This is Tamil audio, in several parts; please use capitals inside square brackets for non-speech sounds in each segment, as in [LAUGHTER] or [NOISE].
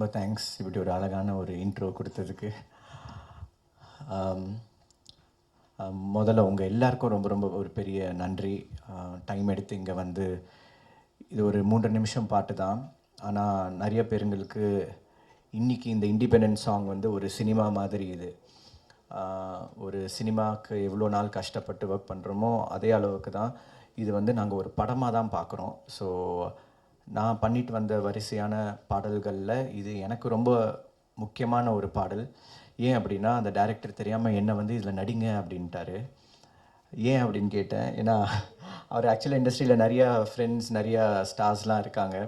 ரொம்ப தேங்க்ஸ் இப்படி ஒரு அழகான ஒரு இன்ட்ரோ கொடுத்ததுக்கு. முதல்ல உங்கள் எல்லாருக்கும் ரொம்ப ரொம்ப ஒரு பெரிய நன்றி. டைம் எடுத்து இங்கே வந்து இது ஒரு மூன்று நிமிஷம் பாட்டு தான். ஆனால் நிறைய பேருங்களுக்கு இன்னைக்கு இந்த இண்டிபெண்டன்ஸ் சாங் வந்து ஒரு சினிமா மாதிரி இது. ஒரு சினிமாவுக்கு எவ்வளோ நாள் கஷ்டப்பட்டு ஒர்க் பண்ணுறோமோ அதே அளவுக்கு தான் இது வந்து நாங்கள் ஒரு படமாக தான் பார்க்குறோம். ஸோ நான் பண்ணிட்டு வந்த வரிசையான பாடல்களில் இது எனக்கு ரொம்ப முக்கியமான ஒரு பாடல். ஏன் அப்படின்னா அந்த டைரக்டர் தெரியாமல் என்னை வந்து இதில் நடிங்க அப்படின்ட்டாரு. ஏன் அப்படின்னு கேட்டேன். ஏன்னா அவர் ஆக்சுவலாக இண்டஸ்ட்ரியில் நிறையா ஃப்ரெண்ட்ஸ் நிறையா ஸ்டார்ஸ்லாம் இருக்காங்க.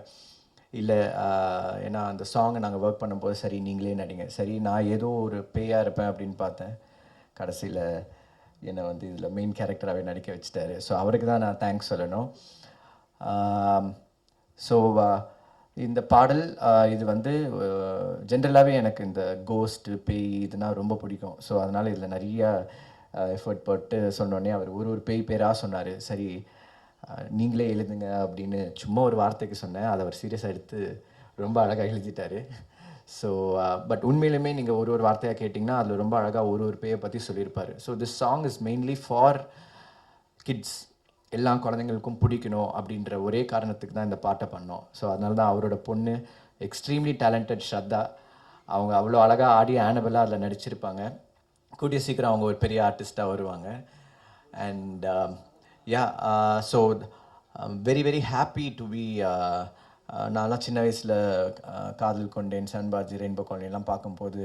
இல்லை ஏன்னா அந்த சாங்கை நாங்கள் ஒர்க் பண்ணும்போது சரி நீங்களே நடிங்க. சரி நான் ஏதோ ஒரு பேயாக இருப்பேன் அப்படின்னு பார்த்தேன். கடைசியில் என்னை வந்து இதில் மெயின் கேரக்டராகவே நடிக்க வச்சுட்டாரு. ஸோ அவருக்கு தான் நான் தேங்க்ஸ் சொல்லணும். ஸோ uh, இந்த பாடல் uh, இது வந்து uh, ஜென்ரலாகவே எனக்கு இந்த கோஸ்ட்டு பேய் இதுனா ரொம்ப பிடிக்கும். ஸோ அதனால் இதில் நிறைய எஃபர்ட் போட்டு சொன்னோடனே அவர் ஒரு ஒரு பேய் பேராக சொன்னார். சரி நீங்களே எழுதுங்க அப்படின்னு சும்மா ஒரு வார்த்தைக்கு சொன்னேன். அதை அவர் சீரியஸாக எடுத்து ரொம்ப அழகாக எழுதிட்டார். ஸோ பட் உண்மையிலுமே நீங்கள் ஒரு ஒரு வார்த்தையாக கேட்டிங்கன்னா அதில் ரொம்ப அழகாக ஒரு ஒரு பேயை பற்றி சொல்லியிருப்பார். So this song is mainly for kids எல்லா குழந்தைங்களுக்கும் பிடிக்கணும் அப்படின்ற ஒரே காரணத்துக்கு தான் இந்த பாட்டை பண்ணோம். ஸோ அதனால தான் அவரோட பொண்ணு எக்ஸ்ட்ரீம்லி டேலண்டட் ஸ்ரத்தா. அவங்க அவ்வளோ அழகாக ஆடி ஆனபலாக அதில் நடிச்சிருப்பாங்க. கூடிய சீக்கிரம் அவங்க ஒரு பெரிய ஆர்டிஸ்ட்டாக வருவாங்க. And yeah so very very happy to be நான்லாம் சின்ன வயசில் uh, காதல் கொண்டேன் சன்பாஜி ரெயின்போ காலனிலாம் பார்க்கும்போது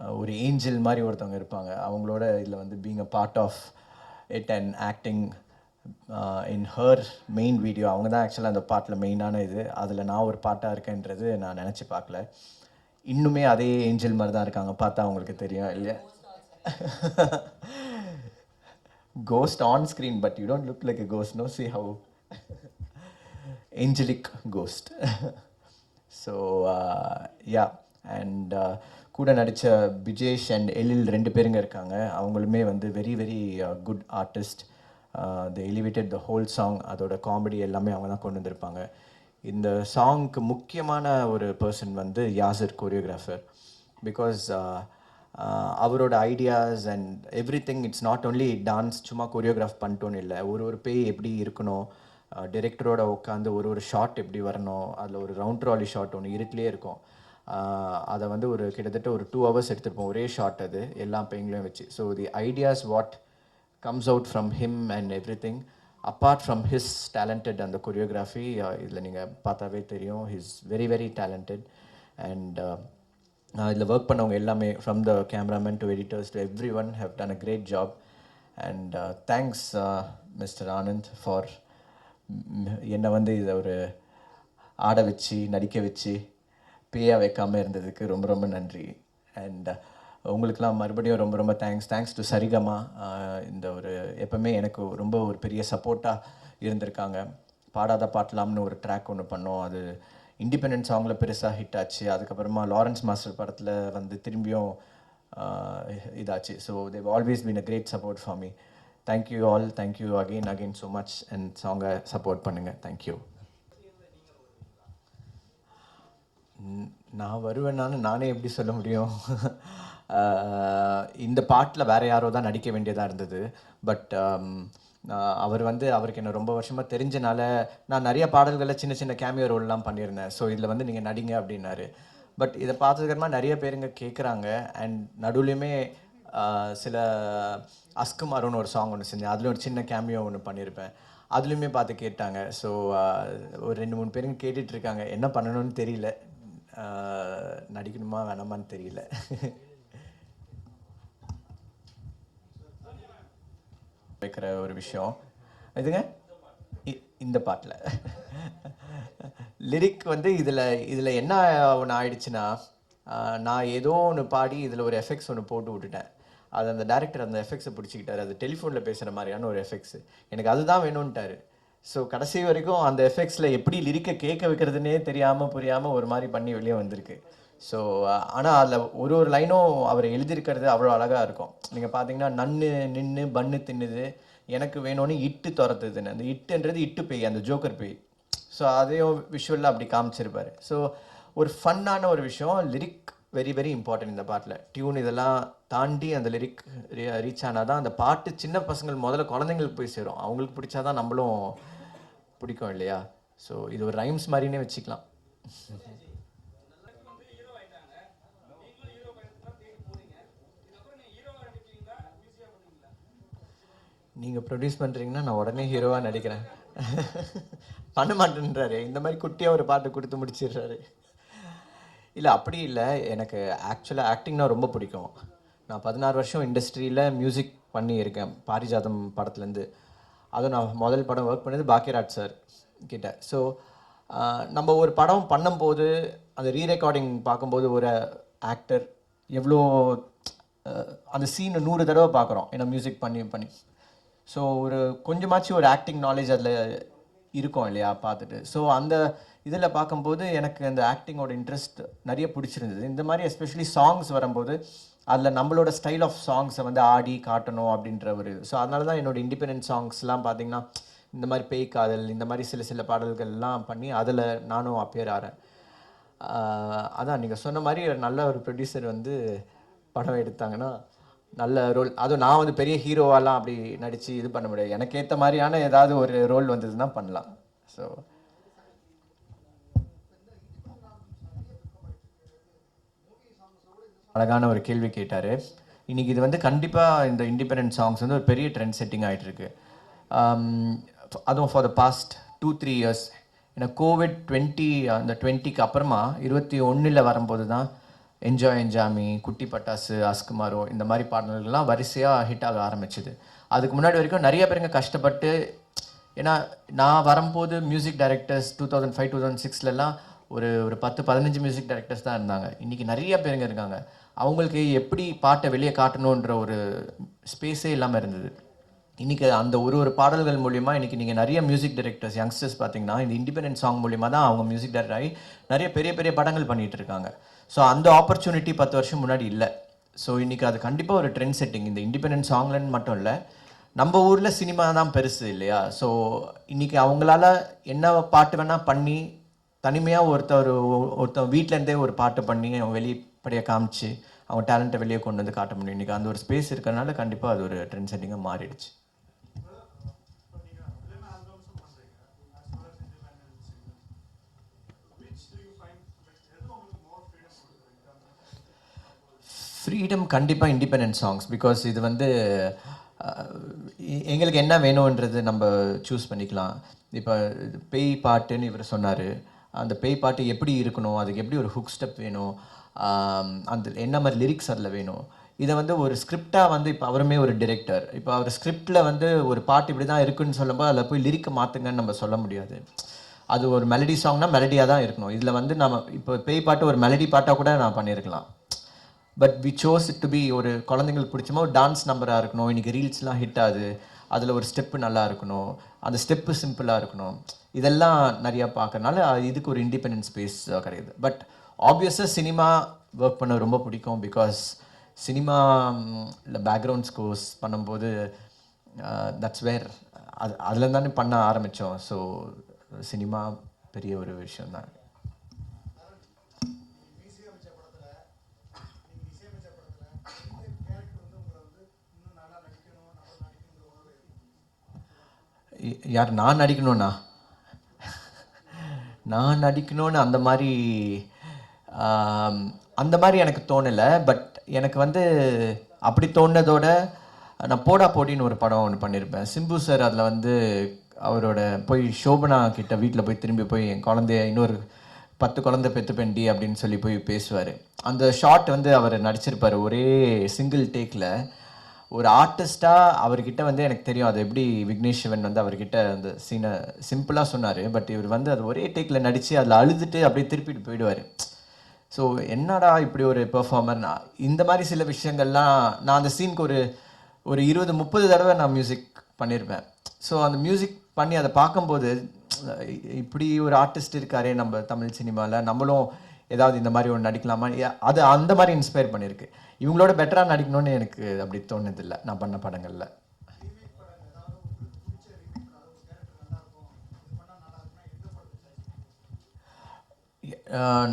uh, ஒரு ஏஞ்சல் மாதிரி ஒருத்தவங்க இருப்பாங்க. அவங்களோட இதில் வந்து being a part of it and acting in her main video அவங்க தான் ஆக்சுவலாக அந்த பாட்டில் மெயினான இது. அதில் நான் ஒரு பாட்டாக இருக்கேன்றது நான் நினச்சி பார்க்கல. இன்னுமே அதே ஏஞ்சல் மாதிரி தான் இருக்காங்க. பார்த்தா அவங்களுக்கு தெரியும் இல்லையா? Ghost on screen but you don't look like a ghost no see how angelic ghost so yeah and கூட நடித்த பிஜேஷ் அண்ட் எழில் ரெண்டு பேருங்க இருக்காங்க. அவங்களுமே வந்து very very good artist the elevated the whole song அதோட காமெடி எல்லாமே அவங்க தான் கொண்டு வந்திருப்பாங்க. இந்த சாங்க்கு முக்கியமான ஒரு பர்சன் வந்து யாசர் கொரியோகிராஃபர் பிகாஸ் அவரோட ideas and everything it's not only dance சும்மா கொரியோகிராஃப் பண்ணிட்டோன்னு இல்லை. ஒரு ஒரு பேய் எப்படி இருக்கணும் டிரெக்டரோட உட்காந்து ஒரு ஒரு ஷாட் எப்படி வரணும் அதில் ஒரு ரவுண்ட் ட்ராலி ஷாட் ஒன்று இருட்டிலே இருக்கும். அதை வந்து ஒரு கிட்டத்தட்ட ஒரு டூ ஹவர்ஸ் எடுத்துருப்போம். ஒரே ஷாட் அது எல்லா பேய்களையும் வச்சு. So the ideas what comes out from him and everything apart from his talented அந்த கொரியோகிராஃபி இதில் நீங்கள் பார்த்தாவே தெரியும் his very very talented and இதில் ஒர்க் பண்ணவங்க எல்லாமே from the cameraman to editors to everyone have done a great job and thanks mister Anand for என்னை வந்து இதை ஒரு ஆட வச்சு நடிக்க வச்சு பேயாக வைக்காமல் இருந்ததுக்கு ரொம்ப ரொம்ப நன்றி. அண்ட் உங்களுக்கெல்லாம் மறுபடியும் ரொம்ப ரொம்ப தேங்க்ஸ் தேங்க்ஸ் டு சரிகமா இந்த ஒரு எப்பவுமே எனக்கு ரொம்ப ஒரு பெரிய சப்போர்ட்டாக இருந்திருக்காங்க. பாடாத பாட்டலாம்னு ஒரு ட்ராக் ஒன்று பண்ணோம். அது இண்டிபெண்டன்ட் சாங்கில் பெருசாக ஹிட் ஆச்சு. அதுக்கப்புறமா லாரன்ஸ் மாஸ்டர் படத்தில் வந்து திரும்பியும் இதாச்சு. So Dev always been a great support for me thank you all thank you again again so much and சாங்கை சப்போர்ட் பண்ணுங்கள் தேங்க்யூ நான் வருவேனான்னு நானே எப்படி சொல்ல முடியும்? [LAUGHS] இந்த பாட்டில் வேறு யாரோ தான் நடிக்க வேண்டியதாக இருந்தது. பட் um, அவர் வந்து அவருக்கு என்ன ரொம்ப வருஷமாக தெரிஞ்சனால நான் நிறைய பாடல்களில் சின்ன சின்ன கேமியோ ரோல்லாம் பண்ணியிருந்தேன். ஸோ இதில் வந்து நீங்கள் நடிங்க அப்படின்னாரு. பட் இதை பார்த்ததுக்கப்புறமா நிறைய பேருங்க கேட்குறாங்க அண்ட் நடுவுலையுமே சில அஸ்குமாரோன்னு ஒரு சாங் ஒன்று செஞ்சேன். அதில் ஒரு சின்ன கேமியோ ஒன்று பண்ணியிருப்பேன். அதுலேயுமே பார்த்து கேட்டாங்க. ஸோ ஒரு ரெண்டு மூணு பேருங்க கேட்டுட்ருக்காங்க என்ன பண்ணணும்னு தெரியல. நடிக்கணுமா வேணாமான்னு தெரியல. வைக்கிற ஒரு விஷயம். இதுங்க? இ- இந்த பாட்டில். லிரிக் வந்து இதில் இதில் என்ன ஒன்று ஆயிடுச்சுன்னா நான் ஏதோ ஒன்று பாடி இதில் ஒரு எஃபெக்ட்ஸ் ஒன்று போட்டு விட்டுட்டேன். அது அந்த டேரக்டர் அந்த எஃபெக்ட்ஸை பிடிச்சிக்கிட்டாரு. அது டெலிஃபோனில் பேசுகிற மாதிரியான ஒரு எஃபெக்ட்ஸ். எனக்கு அதுதான் வேணும்ன்ட்டாரு ஸோ கடைசி வரைக்கும் அந்த எஃபெக்ட்ஸில் எப்படி லிரிக்கை கேட்க வைக்கிறதுனே தெரியாமல் புரியாமல் ஒரு மாதிரி பண்ணி வெளியே வந்திருக்கு. ஸோ ஆனால் அதில் ஒரு ஒரு லைனும் அவர் எழுதியிருக்கிறது அவ்வளோ அழகாக இருக்கும். நீங்கள் பார்த்தீங்கன்னா நன்னு நின்று பன்னு தின்னுது எனக்கு வேணும்னு இட்டு துரத்துதுன்னு. அந்த இட்டுன்றது இட்டு பேய் அந்த ஜோக்கர் பேய். ஸோ அதையும் விஷுவலில் அப்படி காமிச்சிருப்பார். ஸோ ஒரு ஃபன்னான ஒரு விஷயம் லிரிக் வெரி வெரி இம்பார்ட்டன்ட் இந்த பாட்டில். டியூன் இதெல்லாம் தாண்டி அந்த லிரிக் ரீச் ஆனால் தான் அந்த பாட்டு சின்ன பசங்கள் முதல்ல குழந்தைங்களுக்கு போய் சேரும். அவங்களுக்கு பிடிச்சாதான் நம்மளும் பிடிக்கும் இல்லையா? ஸோ இது ஒரு ரைம்ஸ் மாதிரினே வச்சுக்கலாம். நீங்கள் ப்ரொடியூஸ் பண்ணுறீங்கன்னா நான் உடனே ஹீரோவாக நடிக்கிறேன். பண்ண மாட்டேன்றாரு இந்த மாதிரி குட்டியாக ஒரு பாட்டு கொடுத்து முடிச்சிடுறாரு. இல்லை அப்படி இல்லை. எனக்கு ஆக்சுவலாக ஆக்டிங்னா ரொம்ப பிடிக்கும். நான் பதினாறு வருஷம் இண்டஸ்ட்ரியில் மியூசிக் பண்ணியிருக்கேன். பாரிஜாதம் படத்துலேருந்து. அதுவும் நான் முதல் படம் ஒர்க் பண்ணது பாக்கியராஜ் சார் கிட்ட. ஸோ நம்ம ஒரு படம் பண்ணும்போது அந்த ரீ ரெக்கார்டிங் பார்க்கும்போது ஒரு ஆக்டர் எவ்வளோ அந்த சீனை நூறு தடவை பார்க்குறோம். ஏன்னா மியூசிக் பண்ணி பண்ணி. ஸோ ஒரு கொஞ்சமாச்சும் ஒரு ஆக்டிங் நாலேஜ் அதில் இருக்கும் இல்லையா பார்த்துட்டு. ஸோ அந்த இதில் பார்க்கும்போது எனக்கு அந்த ஆக்டிங்கோட இன்ட்ரெஸ்ட் நிறைய பிடிச்சிருந்தது. இந்த மாதிரி எஸ்பெஷலி சாங்ஸ் வரும்போது அதில் நம்மளோட ஸ்டைல் ஆஃப் சாங்ஸை வந்து ஆடி காட்டணும் அப்படின்ற ஒரு ஸோ அதனால தான் என்னோடய இண்டிபெண்டன்ட் சாங்ஸ்லாம் பார்த்தீங்கன்னா இந்த மாதிரி பேய் காதல் இந்த மாதிரி சில சில பாடல்கள்லாம் பண்ணி அதில் நானும் அப்பியர் ஆகிறேன் அதான் நீங்கள் சொன்ன மாதிரி நல்ல ஒரு ப்ரொடியூசர் வந்து படம் எடுத்தாங்கன்னா நல்ல ரோல் அதுவும் நான் வந்து பெரிய ஹீரோவாலாம் அப்படி நடித்து இது பண்ண முடியாது. எனக்கு ஏற்ற மாதிரியான ஏதாவது ஒரு ரோல் வந்ததுன்னா பண்ணலாம். ஸோ அழகான ஒரு கேள்வி கேட்டார். இன்றைக்கி இது வந்து கண்டிப்பாக இந்த இண்டிபெண்டன்ட் சாங்ஸ் வந்து ஒரு பெரிய ட்ரெண்ட் செட்டிங் ஆகிட்டுருக்கு அதுவும் for the past two three years ஏன்னா கோவிட் டுவெண்ட்டி அந்த டுவெண்ட்டிக்கு அப்புறமா இருபத்தி ஒன்றில் வரும்போது தான் என்ஜாய் என்ஜாமி குட்டி பட்டாசு அஸ்குமாரோ இந்த மாதிரி பாடல்கள்லாம் வரிசையாக ஹிட் ஆக ஆரம்பிச்சிது. அதுக்கு முன்னாடி வரைக்கும் நிறைய பேருங்க கஷ்டப்பட்டு ஏன்னா நான் வரும்போது music directors two thousand five two thousand சிக்ஸ்லலாம் ஒரு ஒரு பத்து பதினஞ்சு மியூசிக் டைரக்டர்ஸ் தான் இருந்தாங்க. இன்றைக்கி நிறைய பேருங்க இருக்காங்க. அவங்களுக்கு எப்படி பாட்டை வெளியே காட்டணுன்ற ஒரு ஸ்பேஸே இல்லாமல் இருந்தது. இன்றைக்கி அந்த ஒரு ஒரு பாடல்கள் மூலிமா இன்றைக்கி நீங்கள் நிறைய மியூசிக் டைரக்டர்ஸ் யங்ஸ்டர்ஸ் பார்த்தீங்கன்னா இந்த இண்டிபெண்டன்ட் சாங் மூலிமா தான் அவங்க மியூசிக் டைரக்டர் ஆகி நிறைய பெரிய பெரிய படங்கள் பண்ணிகிட்டு இருக்காங்க. ஸோ அந்த ஆப்பர்ச்சுனிட்டி பத்து வருஷம் முன்னாடி இல்லை. ஸோ இன்றைக்கி அது கண்டிப்பாக ஒரு ட்ரெண்ட் செட்டிங் இந்த இண்டிபெண்டன்ட் சாங்லன்னு மட்டும் இல்லை நம்ம ஊரில் சினிமா தான் பெருசு இல்லையா? ஸோ இன்றைக்கி அவங்களால என்ன பாட்டு வேணால் பண்ணி தனிமையாக ஒருத்தர் ஒருத்தன் வீட்டிலேருந்தே ஒரு பாட்டு பண்ணி அவன் படியாக காமிச்சு அவன் டேலண்ட்டை வெளியே கொண்டு வந்து காட்ட முடியும். இன்றைக்கி அந்த ஒரு ஸ்பேஸ் இருக்கிறனால கண்டிப்பாக அது ஒரு ட்ரெண்ட் செட்டிங்காக மாறிடுச்சு. ஃப்ரீடம் கண்டிப்பாக இண்டிபெண்டன்ட் சாங்ஸ் பிகாஸ் இது வந்து எங்களுக்கு என்ன வேணுன்றது நம்ம சூஸ் பண்ணிக்கலாம். இப்போ பேய் பாட்டுன்னு இவர் சொன்னார். அந்த பேய் பாட்டு எப்படி இருக்கணும்? அதுக்கு எப்படி ஒரு ஹுக் ஸ்டெப் வேணும்? அந்த என்ன மாதிரி லிரிக்ஸ் அதில் வேணும்? இதை வந்து ஒரு ஸ்கிரிப்டாக வந்து இப்போ அவருமே ஒரு டிரெக்டர் இப்போ அவர் ஸ்கிரிப்டில் வந்து ஒரு பாட்டு இப்படி தான் இருக்குன்னு சொல்லும்போது அதில் போய் லிரிக்கை மாற்றுங்கன்னு நம்ம சொல்ல முடியாது. அது ஒரு மெலடி சாங்னா மெலடியாக தான் இருக்கணும். இதில் வந்து நம்ம இப்போ பேய் பாட்டு ஒரு மெலடி பாட்டாக கூட நான் பண்ணியிருக்கலாம். But we chose it to be ஒரு குழந்தைங்களுக்கு பிடிச்சமா ஒரு டான்ஸ் நம்பராக இருக்கணும். இன்றைக்கி ரீல்ஸ்லாம் ஹிட் ஆகுது. அதில் ஒரு ஸ்டெப்பு நல்லா இருக்கணும். அந்த ஸ்டெப்பு சிம்பிளாக இருக்கணும். இதெல்லாம் நிறையா பார்க்கறனால இதுக்கு ஒரு இண்டிபெண்டன்ஸ் ஸ்பேஸ் கிடைக்குது பட் ஆப்வியஸாக சினிமா ஒர்க் பண்ண ரொம்ப பிடிக்கும் பிகாஸ் சினிமா இல்லை பேக்ரவுண்ட் ஸ்கோர்ஸ் பண்ணும்போது தட்ஸ் வேர் அது அதில் தானே பண்ண ஆரம்பித்தோம் ஸோ சினிமா பெரிய ஒரு விஷயம் தான் யார் நான் நடிக்கணும்னா? நான் நடிக்கணும்னு அந்த மாதிரி அந்த மாதிரி எனக்கு தோணலை பட் எனக்கு வந்து அப்படி தோணுனதோட நான் போடா போடின்னு ஒரு படம் ஒன்று பண்ணியிருப்பேன் சிம்பு சார் அதில் வந்து அவரோட போய் சோபனா கிட்ட வீட்டில் போய் திரும்பி போய் என் குழந்தைய இன்னொரு பத்து குழந்தை பெற்றுப்பேன்டி அப்படின்னு சொல்லி போய் பேசுவார். அந்த ஷாட் வந்து அவர் நடிச்சிருப்பார் ஒரே சிங்கிள் டேக்கில் ஒரு ஆர்டிஸ்ட்டாக அவர்கிட்ட வந்து எனக்கு தெரியும் அது எப்படி விக்னேஷ் சிவன் வந்து அவர்கிட்ட அந்த சீனை சிம்பிளாக சொன்னார் பட் இவர் வந்து அது ஒரே டேக்கில் நடித்து அதில் அழுதுட்டு அப்படியே திருப்பிட்டு போயிடுவார். ஸோ என்னடா இப்படி ஒரு பெர்ஃபார்மர் இந்த மாதிரி சில விஷயங்கள்லாம் நான் அந்த சீனுக்கு ஒரு ஒரு இருபது முப்பது தடவை நான் மியூசிக் பண்ணியிருப்பேன் ஸோ அந்த மியூசிக் பண்ணி அதை பார்க்கும்போது இப்படி ஒரு ஆர்டிஸ்ட் இருக்காரே நம்ம தமிழ் சினிமாவில் நம்மளும் ஏதாவது இந்த மாதிரி ஒன்று நடிக்கலாமா? அது அந்த மாதிரி இன்ஸ்பயர் பண்ணியிருக்கு இவங்களோட பெட்டராக நடிக்கணும்னு எனக்கு அப்படி தோணுதில்லை நான் பண்ண படங்களில்.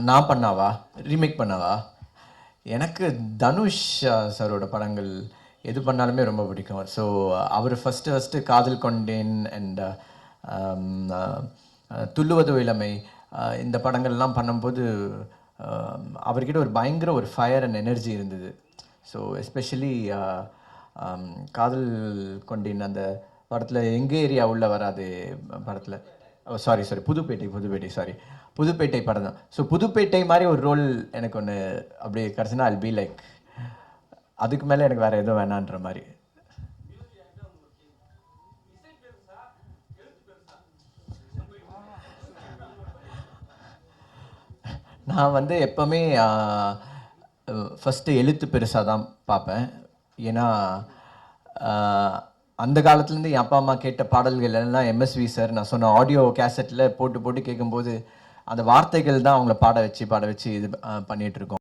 நான் பண்ணாவா? ரீமேக் பண்ணாவா? எனக்கு தனுஷ் அஹ், சாரோட படங்கள் எது பண்ணாலுமே ரொம்ப பிடிக்கும். ஸோ அவர் ஃபஸ்ட்டு ஃபஸ்ட்டு காதல் கொண்டேன் அண்ட் துள்ளுவது இளமை இந்த படங்கள்லாம் பண்ணும்போது அவர்கிட்ட ஒரு பயங்கர ஒரு ஃபயர் அண்ட் எனர்ஜி இருந்தது. ஸோ எஸ்பெஷலி காதல் கொண்டேன் அந்த படத்தில் எங்கள் ஏரியா உள்ள வராது படத்தில். ஓ sorry sorry Pudhupettai Pudhupettai sorry Pudhupettai படம் தான். ஸோ புதுப்பேட்டை மாதிரி ஒரு ரோல் எனக்கு ஒன்று அப்படியே கிடச்சுன்னா அல் பி லைக் அதுக்கு மேலே எனக்கு வேறு எதுவும் வேணான்ற மாதிரி. நான் வந்து எப்போவுமே ஃபஸ்ட்டு எழுத்து பெருசாக தான் பார்ப்பேன். ஏன்னா அந்த காலத்துலேருந்து என் அப்பா அம்மா கேட்ட பாடல்கள் எல்லாம் எம்எஸ்வி சார் நான் சொன்ன ஆடியோ கேசட்டில் போட்டு போட்டு கேட்கும்போது அந்த வார்த்தைகள் தான் அவங்கள பாட வச்சு பாட வச்சு இது பண்ணிகிட்ருக்கோம் இருக்கோம்.